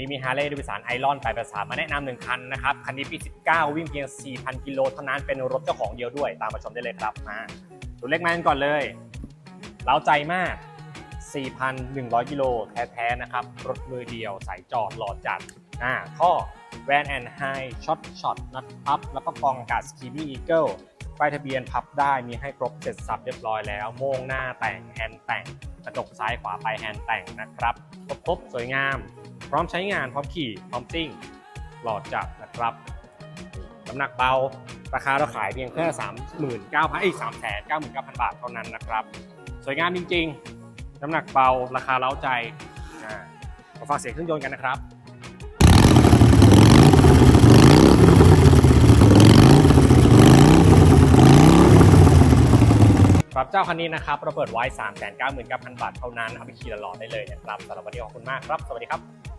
นี้มี Harley Davidson Iron 8ประสามาแนะนำหนึ่งคันนะครับ คันนี้ปี 19 วิ่งเพียง 4,000 กิโลเท่านั้นเป็นรถเจ้าของเดียวด้วย ตามมาชมได้เลยครับมาดูเลขแมนก่อนเลยเล้าใจมาก 4,100 กิโลแท้ๆนะครับ รถมือเดียวสายจอดหลอดจัดอ่าท่อแวนแอนไฮช็อตช็อตนัดพับ แล้วก็กองกาศสกีมี่อีเกิลป้ายทะเบียนพับได้มีให้ครบเสร็จสับเรียบร้อยแล้ว โมงหน้าแต่งแฮนแต่งกระจกซ้ายขวาไปแฮนแต่งนะครับ ครบๆสวยงาม พร้อมใช้งานพร้อมขี่พร้อมซิ่ง หลอดจับนะครับน้ำหนักเบาราคาเราขายเพียงแค่39,000เอ้ย399,000 บาทเท่านั้นนะครับ สวยงามจริง ๆ น้ำหนักเบาราคาเล้าใจมาฟังเสียงเครื่องยนต์กันนะครับครับเจ้าคันนี้นะครับเราเปิดไว้ 3 9 9 0 0 0 บาทเท่านั้น เอาไปขี่หลอๆได้เลยนะครับสำหรับวันนี้ขอบคุณมากครับ สวัสดีครับ